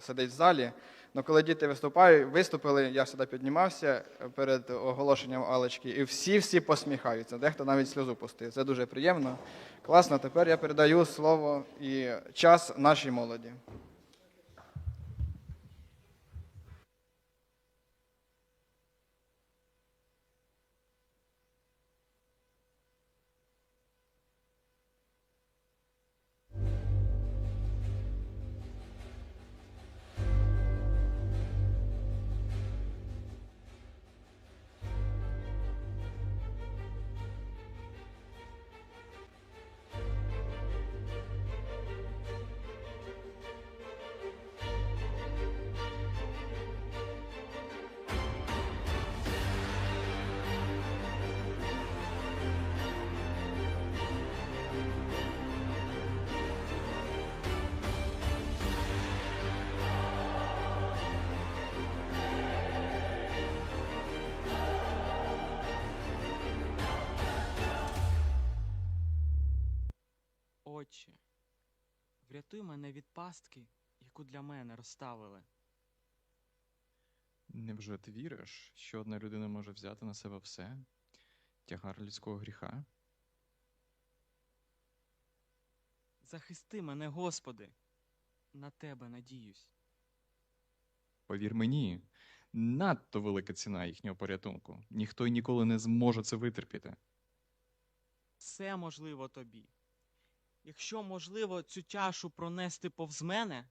сидить в залі. Але коли діти виступають, виступили, я сюди піднімався перед оголошенням Алечки, і всі-всі посміхаються. Дехто навіть сльозу пустив. Це дуже приємно. Класно. Тепер я передаю слово і час нашій молоді. Врятуй мене від пастки, яку для мене розставили. Невже ти віриш, що одна людина може взяти на себе все? Тягар людського гріха? Захисти мене, Господи, на тебе надіюсь. Повір мені, надто велика ціна їхнього порятунку. Ніхто й ніколи не зможе це витерпіти. Все можливо тобі. Якщо можливо цю чашу пронести повз мене,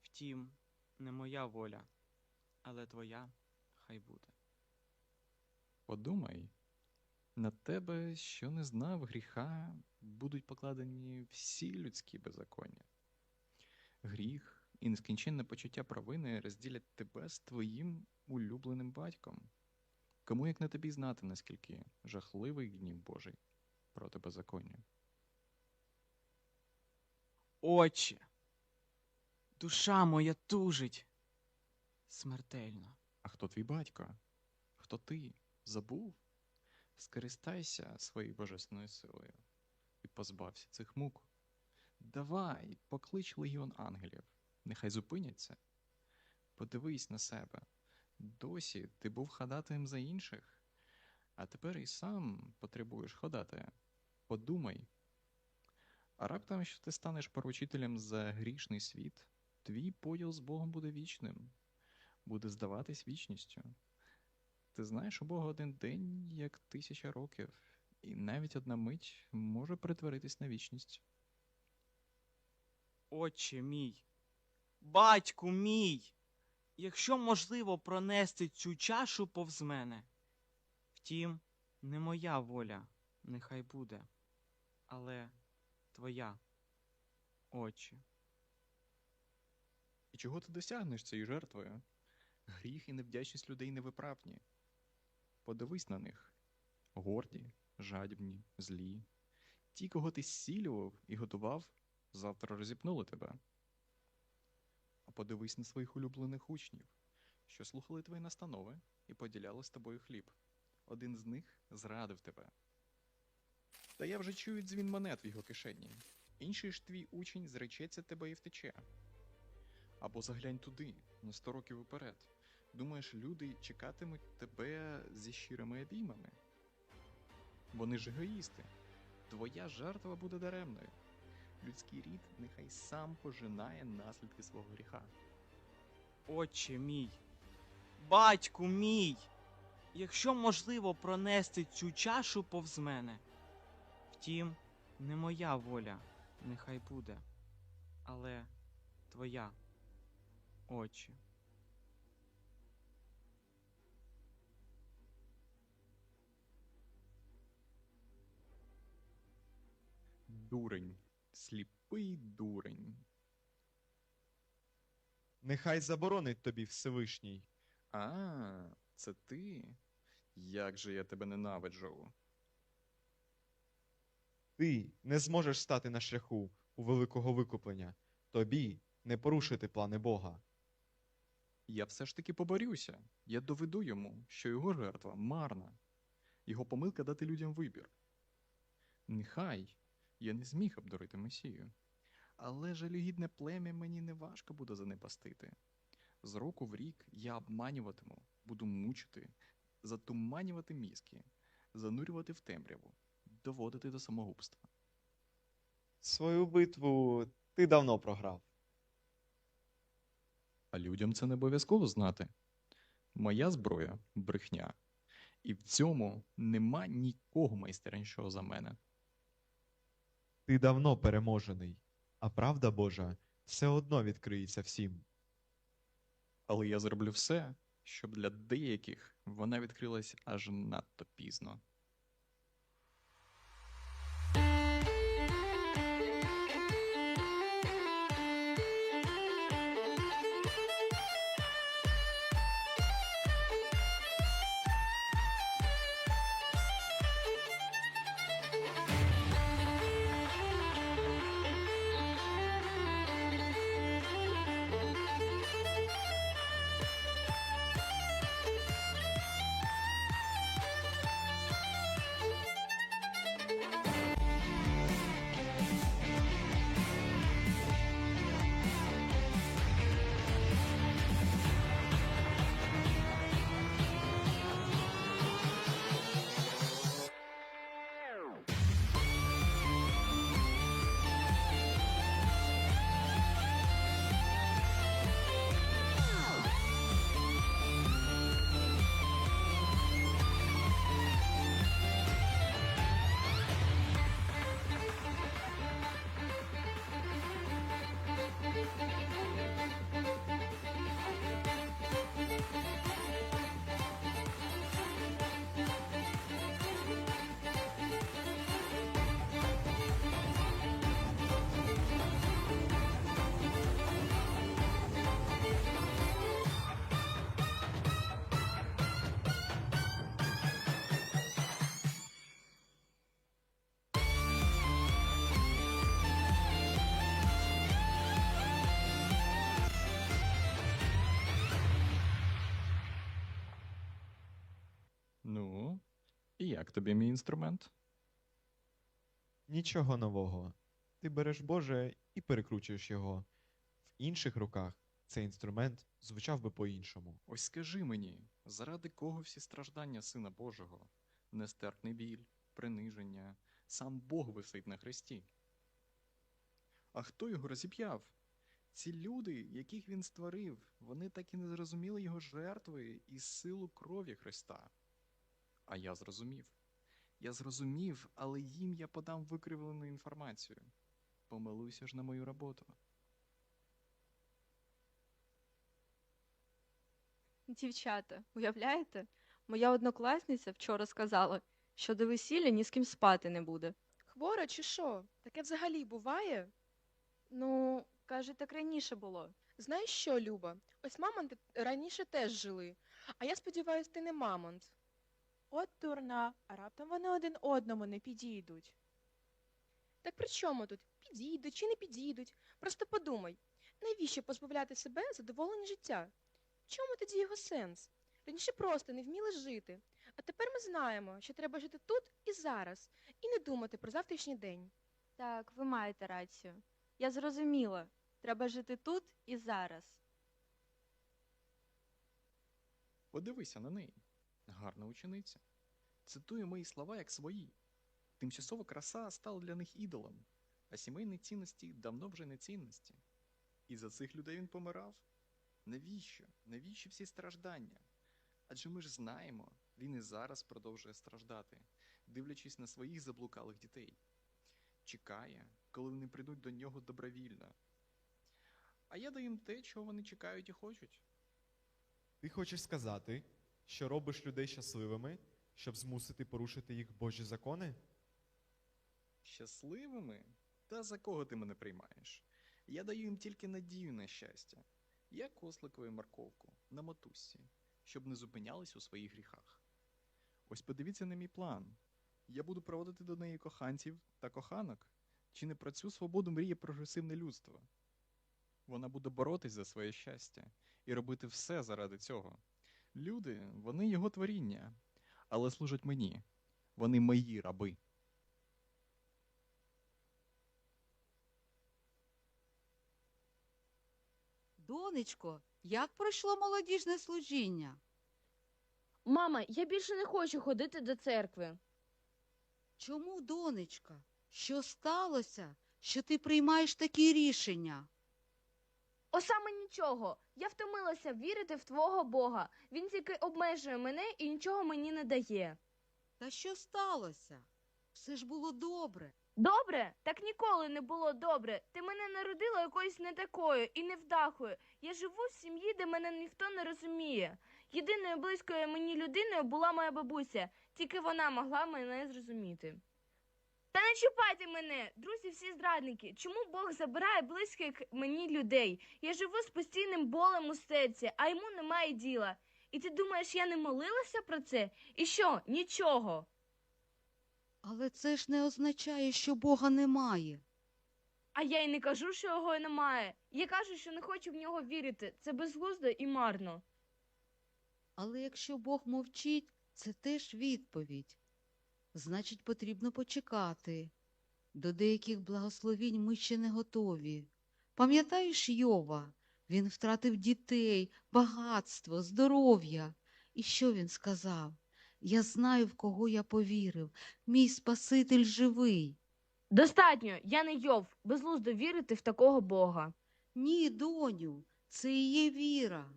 втім, не моя воля, але твоя хай буде. Подумай, на тебе, що не знав гріха, будуть покладені всі людські беззаконня. Гріх і нескінченне почуття провини розділять тебе з твоїм улюбленим батьком. Кому як не тобі знати, наскільки жахливий гнів Божий проти беззаконня. Отче, душа моя тужить смертельно. А хто твій батько? Хто ти? Забув? Скористайся своєю божественною силою і позбався цих мук. Давай, поклич легіон ангелів, нехай зупиняться. Подивись на себе. Досі ти був ходатаєм за інших, а тепер і сам потребуєш ходатая. Подумай. А раптом, що ти станеш поручителем за грішний світ, твій поділ з Богом буде вічним буде здаватись вічністю. Ти знаєш, у Бога один день як тисяча років, і навіть одна мить може перетворитись на вічність. Отче мій, батьку мій, якщо можливо пронести цю чашу повз мене. Втім, не моя воля, нехай буде, але твоя, Отче. І чого ти досягнеш цією жертвою? Гріх і невдячність людей невиправні. Подивись на них горді, жадібні, злі. Ті, кого ти зцілював і готував, завтра розіпнули тебе. А подивись на своїх улюблених учнів, що слухали твої настанови і поділяли з тобою хліб. Один з них зрадив тебе. Та я вже чую дзвін монет в його кишені. Інший ж твій учень зречеться тебе і втече. Або заглянь туди, на сто років уперед. Думаєш, люди чекатимуть тебе зі щирими обіймами? Вони ж егоїсти. Твоя жертва буде даремною. Людський рід нехай сам пожинає наслідки свого гріха. Отче мій, батьку мій, якщо можливо пронести цю чашу повз мене. Втім, не моя воля, нехай буде, але твоя, Отче. Дурень, сліпий дурень. Нехай заборонить тобі Всевишній. А, це ти? Як же я тебе ненавиджу. Ти не зможеш стати на шляху у великого викуплення. Тобі не порушити плани Бога. Я все ж таки поборюся. Я доведу йому, що його жертва марна. Його помилка дати людям вибір. Нехай я не зміг обдурити Месію, Але жалюгідне плем'я мені не важко буде занепастити. З року в рік я обманюватиму, буду мучити, затуманювати мізки, занурювати в темряву, доводити до самогубства. Свою битву ти давно програв. А людям це не обов'язково знати. Моя зброя брехня. І в цьому нема нікого майстернішого за мене. Ти давно переможений, а правда Божа все одно відкриється всім. Але я зроблю все, щоб для деяких вона відкрилась аж надто пізно. Як тобі мій інструмент? Нічого нового. Ти береш Боже і перекручуєш його. В інших руках цей інструмент звучав би по-іншому. Ось скажи мені, заради кого всі страждання Сина Божого, нестерпний біль, приниження, сам Бог висить на хресті. А хто його розіп'яв? Ці люди, яких він створив, вони так і не зрозуміли його жертви і силу крові Христа. А я зрозумів. Я зрозумів, але їм я подам викривлену інформацію. Помилуйся ж на мою роботу. Дівчата, уявляєте? Моя однокласниця вчора сказала, що до весілля ні з ким спати не буде. Хвора чи що? Таке взагалі буває? Ну, каже, так раніше було. Знаєш що, Люба? Ось мамонти раніше теж жили. А я сподіваюся, ти не мамонт. От дурна, а раптом вони один одному не підійдуть. Так при чому тут? Підійдуть чи не підійдуть? Просто подумай, навіщо позбавляти себе задоволення життя? В чому тоді його сенс? Раніше просто не вміли жити. А тепер ми знаємо, що треба жити тут і зараз, і не думати про завтрашній день. Так, ви маєте рацію. Я зрозуміла. Треба жити тут і зараз. Подивися на неї. Гарна учениця. Цитує мої слова як свої. Тимчасова краса стала для них ідолом, а сімейні цінності давно вже не цінності. І за цих людей він помирав. Навіщо? Навіщо всі страждання? Адже ми ж знаємо, він і зараз продовжує страждати, дивлячись на своїх заблукалих дітей. Чекає, коли вони прийдуть до нього добровільно. А я даю їм те, чого вони чекають і хочуть. Ти хочеш сказати, що робиш людей щасливими, щоб змусити порушити їх Божі закони? Щасливими? Та за кого ти мене приймаєш? Я даю їм тільки надію на щастя, як осликову морковку на мотузці, щоб не зупинялись у своїх гріхах. Ось подивіться на мій план. Я буду проводити до неї коханців та коханок. Чи не про цю свободу мріє прогресивне людство? Вона буде боротись за своє щастя і робити все заради цього. Люди, вони його творіння, але служать мені. Вони мої раби. Донечко, як пройшло молодіжне служіння? Мама, я більше не хочу ходити до церкви. Чому, донечка? Що сталося, що ти приймаєш такі рішення? О саме нічого. Я втомилася вірити в твого Бога. Він тільки обмежує мене і нічого мені не дає. Та що сталося? Все ж було добре. Добре? Так ніколи не було добре. Ти мене народила якоюсь не такою і невдахою. Я живу в сім'ї, де мене ніхто не розуміє. Єдиною близькою мені людиною була моя бабуся, тільки вона могла мене зрозуміти. Та не чіпайте мене, друзі, всі зрадники. Чому Бог забирає близьких мені людей? Я живу з постійним болем у серці, а йому немає діла. І ти думаєш, я не молилася про це? І що? Нічого. Але це ж не означає, що Бога немає. А я й не кажу, що його немає. Я кажу, що не хочу в нього вірити. Це безглуздо і марно. Але якщо Бог мовчить, це теж відповідь. Значить, потрібно почекати. До деяких благословінь ми ще не готові. Пам'ятаєш Йова? Він втратив дітей, багатство, здоров'я. І що він сказав? Я знаю, в кого я повірив. Мій Спаситель живий. Достатньо, я не Йов, безглуздо вірити в такого Бога. Ні, доню, це і є віра.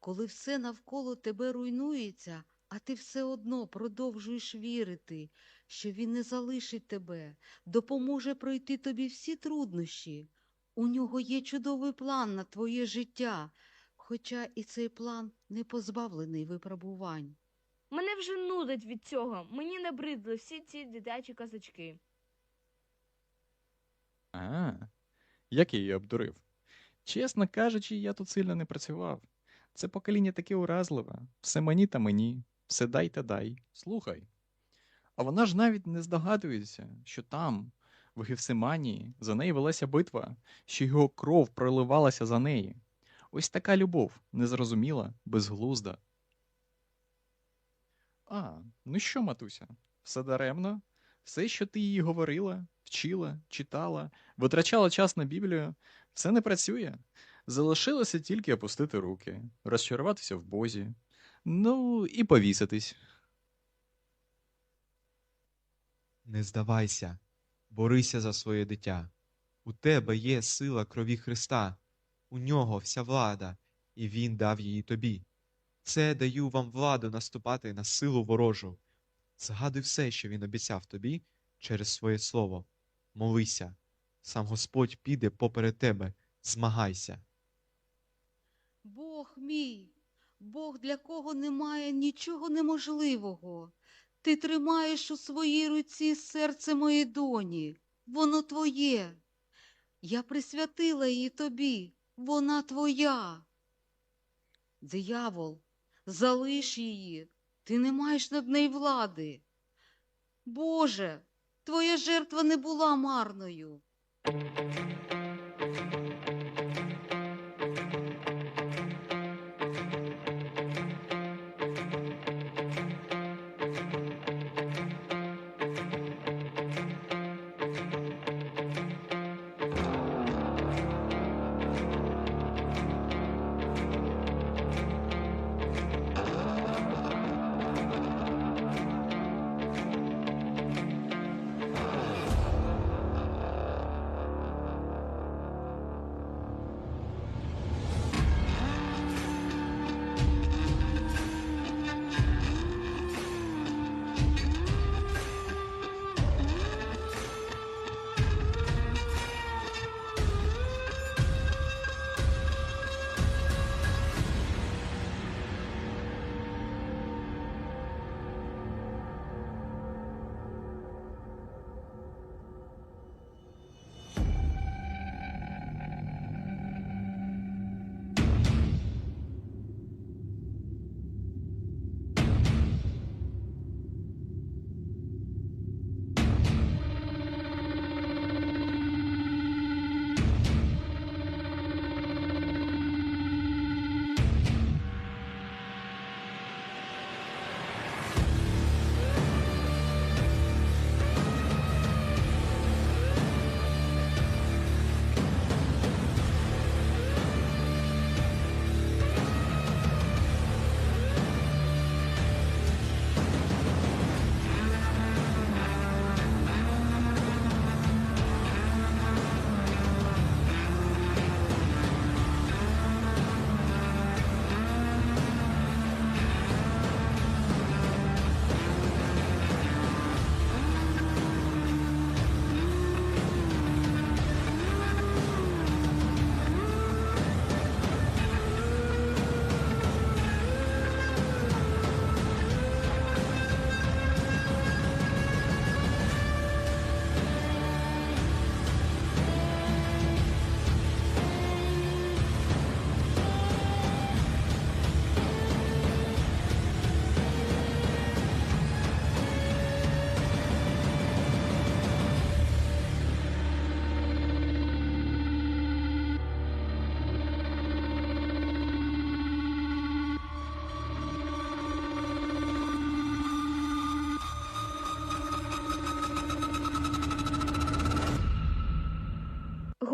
Коли все навколо тебе руйнується, а ти все одно продовжуєш вірити, що він не залишить тебе, допоможе пройти тобі всі труднощі. У нього є чудовий план на твоє життя, хоча і цей план не позбавлений випробувань. Мене вже нудить від цього. Мені набридли всі ці дитячі казочки. А, як я її обдурив. Чесно кажучи, я тут сильно не працював. Це покоління таке уразливе. Все мені та мені, все дай та дай. Слухай. А вона ж навіть не здогадується, що там, в Гефсиманії, за неї велася битва, що його кров проливалася за неї. Ось така любов, незрозуміла, безглузда. А, ну що, матуся, все даремно? Все, що ти їй говорила, вчила, читала, витрачала час на Біблію, все не працює. Залишилося тільки опустити руки, розчаруватися в Бозі, ну і повіситись. Не здавайся, борися за своє дитя. У тебе є сила крові Христа, у нього вся влада, і Він дав її тобі. Це даю вам владу наступати на силу ворожу. Згадуй все, що він обіцяв тобі через своє слово. Молися, сам Господь піде поперед тебе, змагайся. Бог мій, Бог, для кого немає нічого неможливого. Ти тримаєш у своїй руці серце моєї доні, воно твоє. Я присвятила її тобі, вона твоя. Диявол, залиш її, ти не маєш над нею влади. Боже, твоя жертва не була марною.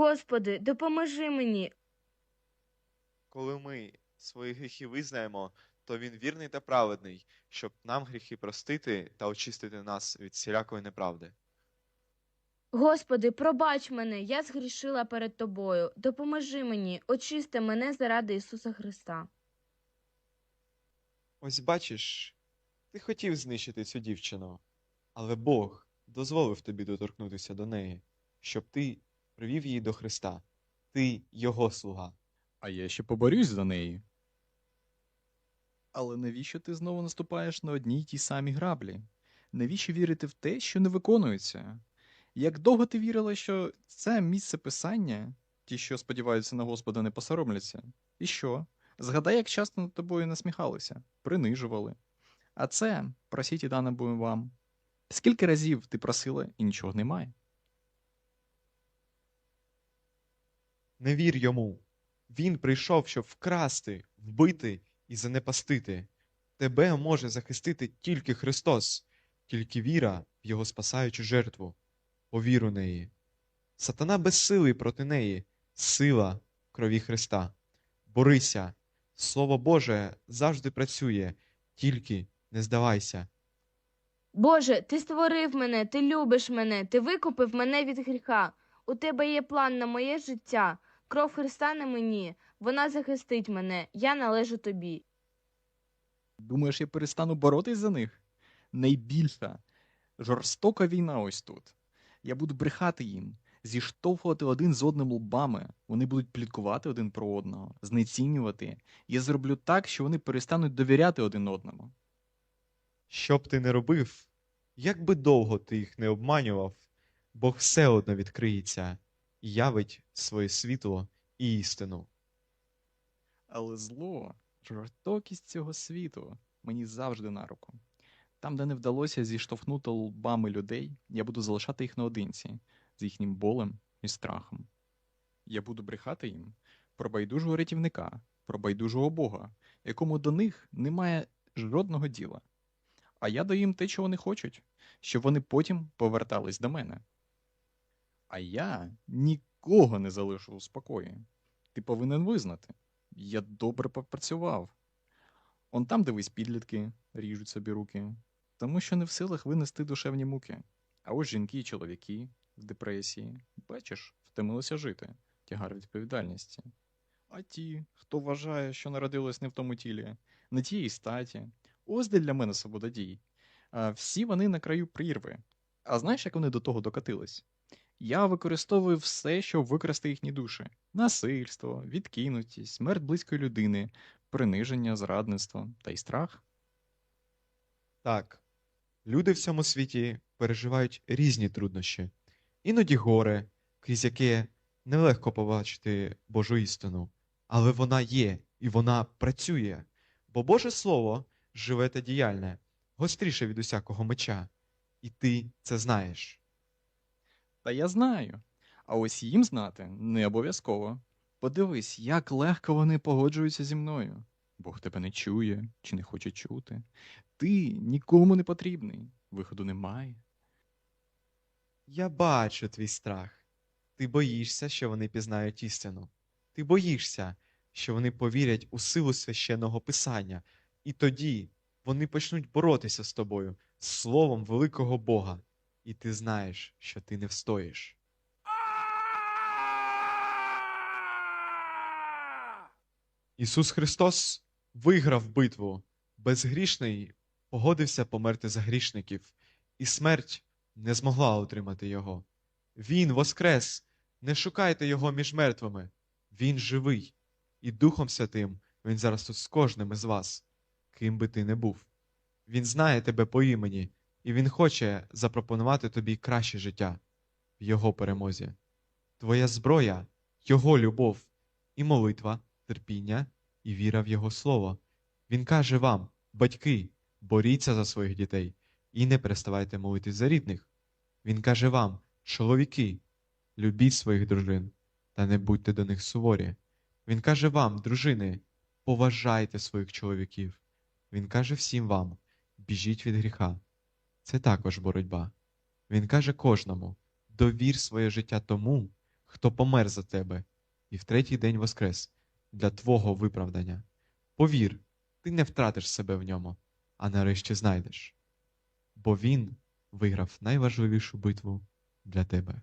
Господи, допоможи мені. Коли ми свої гріхи визнаємо, то він вірний та праведний, щоб нам гріхи простити та очистити нас від всілякої неправди. Господи, пробач мене, я згрішила перед тобою. Допоможи мені, очисти мене заради Ісуса Христа. Ось бачиш, ти хотів знищити цю дівчину, але Бог дозволив тобі доторкнутися до неї, щоб ти привів її до Христа. Ти його слуга. А я ще поборюсь за неї. Але навіщо ти знову наступаєш на одні й ті самі граблі? Навіщо вірити в те, що не виконується? Як довго ти вірила, що це місце писання, ті, що сподіваються на Господа, не посоромляться? І що? Згадай, як часто над тобою насміхалися, принижували. А це просіть і дане буде вам. Скільки разів ти просила і нічого немає? Не вір йому. Він прийшов, щоб вкрасти, вбити і занепастити. Тебе може захистити тільки Христос, тільки віра в Його спасаючу жертву. Повір у неї. Сатана безсилий проти неї, сила в крові Христа. Борися. Слово Боже завжди працює, тільки не здавайся. Боже, ти створив мене, ти любиш мене, ти викупив мене від гріха. У тебе є план на моє життя. Кров Христа на мені, вона захистить мене, я належу тобі. Думаєш, я перестану боротись за них? Найбільша жорстока війна ось тут. Я буду брехати їм, зіштовхувати один з одним лбами. Вони будуть пліткувати один про одного, знецінювати. Я зроблю так, що вони перестануть довіряти один одному. Що б ти не робив, як би довго ти їх не обманював, Бог все одно відкриється явить своє світло і істину. Але зло, жорстокість цього світу мені завжди на руку. Там, де не вдалося зіштовхнути лбами людей, я буду залишати їх наодинці з їхнім болем і страхом. Я буду брехати їм про байдужого рятівника, про байдужого Бога, якому до них немає жодного діла. А я даю їм те, чого вони хочуть, щоб вони потім повертались до мене. А я нікого не залишу у спокої. Ти повинен визнати. Я добре попрацював. Он там, дивись, підлітки ріжуть собі руки, тому що не в силах винести душевні муки. А ось жінки і чоловіки в депресії, бачиш, втомилися жити, тягар відповідальності. А ті, хто вважає, що народились не в тому тілі, не тієї статі, ось де для мене свобода дій. А всі вони на краю прірви. А знаєш, як вони до того докатились? Я використовую все, щоб викрасти їхні душі: насильство, відкинутість, смерть близької людини, приниження, зрадництво та й страх. Так, люди в цьому світі переживають різні труднощі, іноді горе, крізь яке нелегко побачити Божу істину, але вона є і вона працює, бо Боже Слово живе та діяльне, гостріше від усякого меча, і ти це знаєш. Та я знаю. А ось їм знати не обов'язково. Подивись, як легко вони погоджуються зі мною. Бог тебе не чує чи не хоче чути. Ти нікому не потрібний, виходу немає. Я бачу твій страх. Ти боїшся, що вони пізнають істину. Ти боїшся, що вони повірять у силу священного писання, і тоді вони почнуть боротися з тобою, з словом великого Бога, і ти знаєш, що ти не встоїш. Ісус Христос виграв битву. Безгрішний погодився померти за грішників, і смерть не змогла утримати його. Він воскрес, не шукайте його між мертвими. Він живий, і Духом Святим він зараз тут з кожним із вас, ким би ти не був. Він знає тебе по імені, і він хоче запропонувати тобі краще життя в його перемозі. Твоя зброя, його любов, і молитва, терпіння, і віра в Його Слово. Він каже вам, батьки, боріться за своїх дітей і не переставайте молитись за рідних. Він каже вам, чоловіки, любіть своїх дружин та не будьте до них суворі. Він каже вам, дружини, поважайте своїх чоловіків. Він каже всім вам, біжіть від гріха. Це також боротьба. Він каже кожному: довір своє життя тому, хто помер за тебе і в третій день воскрес для твого виправдання. Повір, ти не втратиш себе в ньому, а нарешті знайдеш. Бо він виграв найважливішу битву для тебе.